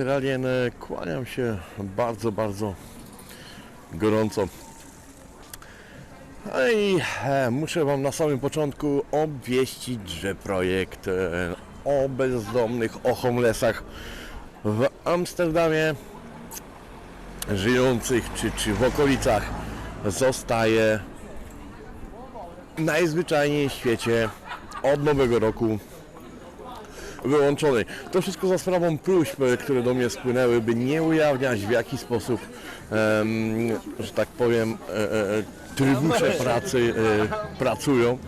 Prezenteralien e, kłaniam się bardzo, bardzo gorąco. No i e, muszę Wam na samym początku obwieścić, że projekt e, o bezdomnych, o homelessach w Amsterdamie żyjących czy, czy w okolicach zostaje najzwyczajniej w świecie od nowego roku wyłączony. To wszystko za sprawą próśb, e, które do mnie spłynęły, by nie ujawniać w jaki sposób, że tak powiem, e, e, trybusze pracy pracują,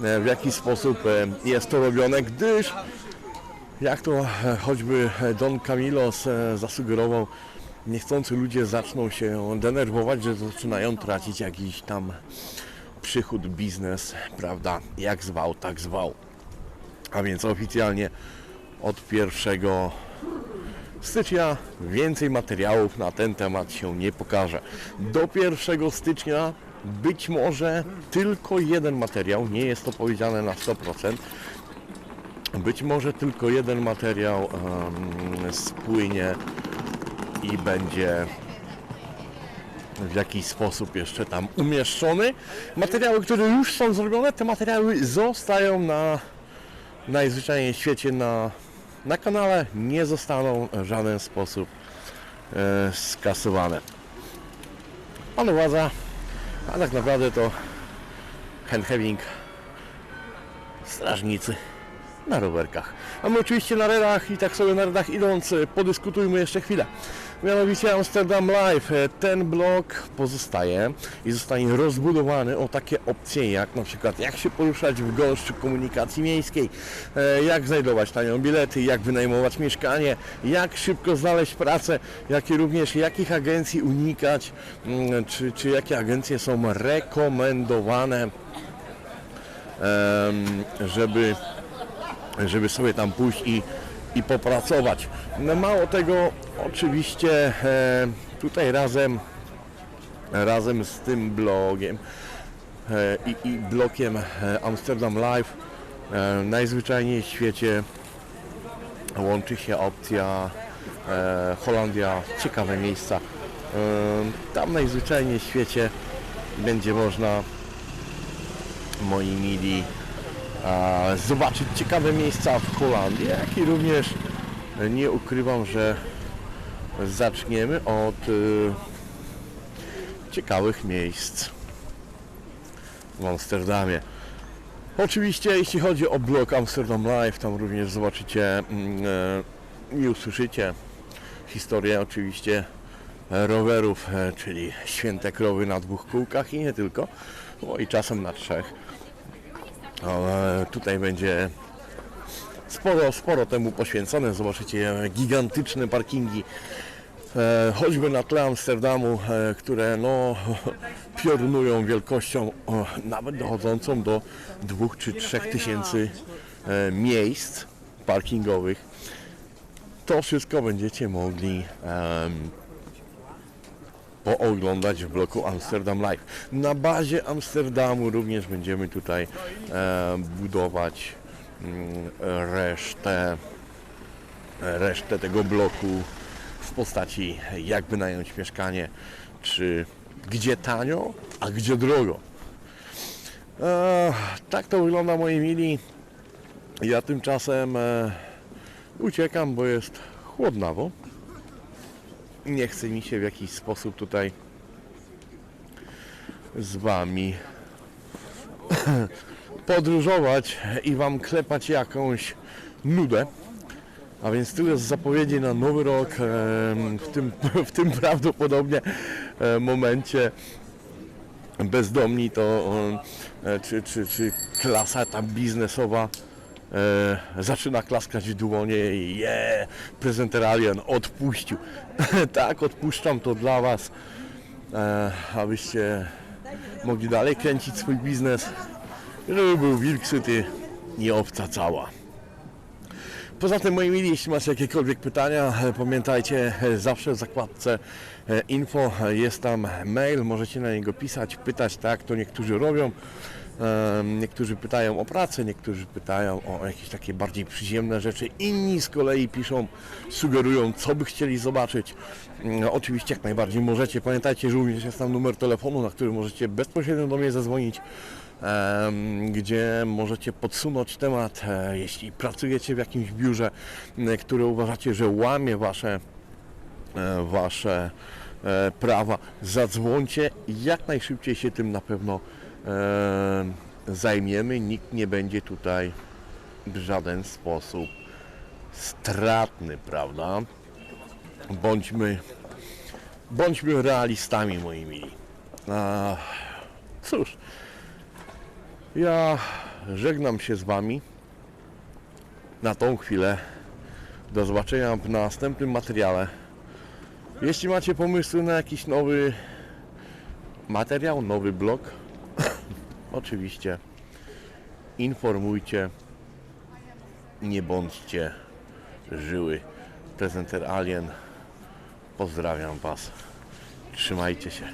w jaki sposób jest to robione, gdyż jak to choćby Don Camilos zasugerował, niechcący ludzie zaczną się denerwować, że zaczynają tracić jakiś tam przychód, biznes, prawda, jak zwał, tak zwał. A więc oficjalnie od 1 stycznia więcej materiałów na ten temat się nie pokaże. Do 1 stycznia być może tylko jeden materiał, nie jest to powiedziane na 100%. Być może tylko jeden materiał em, spłynie i będzie w jakiś sposób jeszcze tam umieszczony. Materiały, które już są zrobione, te materiały zostają na najzwyczajniej w świecie na, na kanale, nie zostaną w żaden sposób e, skasowane. Pan władza, a tak naprawdę to handhaving strażnicy na rowerkach. A my oczywiście na redach i tak sobie na redach idąc e, podyskutujmy jeszcze chwilę. Mianowicie Amsterdam Live. E, Ten blok pozostaje i zostanie rozbudowany o takie opcje jak na przykład jak się poruszać w gąszczu komunikacji miejskiej, e, jak znajdować tanią bilety, jak wynajmować mieszkanie, jak szybko znaleźć pracę, jak i również jakich agencji unikać, mm, czy, czy jakie agencje są rekomendowane, żeby żeby sobie tam pójść i, i popracować. No mało tego, oczywiście e, tutaj razem razem z tym blogiem e, i, i blokiem e, Amsterdam Live najzwyczajniej w świecie łączy się opcja Holandia, ciekawe miejsca. Tam najzwyczajniej w świecie będzie można moi mili zobaczyć ciekawe miejsca w Holandii, jak i również nie ukrywam, że zaczniemy od y, ciekawych miejsc w Amsterdamie. Oczywiście jeśli chodzi o blog Amsterdam Live, tam również zobaczycie mm, e, i usłyszycie historię oczywiście rowerów, e, czyli święte krowy na dwóch kółkach i nie tylko, bo i czasem na trzech. Ale tutaj będzie sporo, sporo temu poświęcone. Zobaczycie gigantyczne parkingi, e, choćby na tle Amsterdamu, e, które no, piorunują wielkością nawet dochodzącą do 2 czy 3 tysięcy e, miejsc parkingowych. To wszystko będziecie mogli pooglądać w bloku Amsterdam Live. Na bazie Amsterdamu również będziemy tutaj e, budować mm, resztę, resztę tego bloku w postaci jak wynająć mieszkanie, czy gdzie tanio, a gdzie drogo. E, tak to wygląda moi mili. Ja tymczasem e, uciekam, bo jest chłodnawo nie chce mi się w jakiś sposób tutaj z Wami podróżować i Wam klepać jakąś nudę. A więc tyle z zapowiedzi na nowy rok. W tym, w tym prawdopodobnie momencie bezdomni to e, czy, czy, czy klasa tam biznesowa e, zaczyna klaskać w dłonie i je, prezenter Alien odpuścił. tak, odpuszczam to dla Was, e, abyście mogli dalej kręcić swój biznes, żeby był Wilk City i owca cała. Poza tym, moi mili, jeśli macie jakiekolwiek pytania, e, pamiętajcie, e, zawsze w zakładce e, info jest tam mail, możecie na niego pisać, pytać, tak, to niektórzy robią. Niektórzy pytają o pracę, niektórzy pytają o jakieś takie bardziej przyziemne rzeczy, inni z kolei piszą, sugerują, co by chcieli zobaczyć. Mm, Oczywiście jak najbardziej możecie. Pamiętajcie, że również jest tam numer telefonu, na który możecie bezpośrednio do mnie zadzwonić, gdzie możecie podsunąć temat, e, jeśli pracujecie w jakimś biurze, które uważacie, że łamie wasze e, wasze e, prawa. Zadzwońcie i jak najszybciej się tym na pewno zajmiemy. Nikt nie będzie tutaj w żaden sposób stratny, prawda? Bądźmy, bądźmy realistami, moi mili. Cóż, ja żegnam się z Wami na tą chwilę. Do zobaczenia w następnym materiale. Jeśli macie pomysły na jakiś nowy materiał, nowy blog, oczywiście informujcie. Nie bądźcie żyły. Prezenter Alien. Pozdrawiam Was. Trzymajcie się.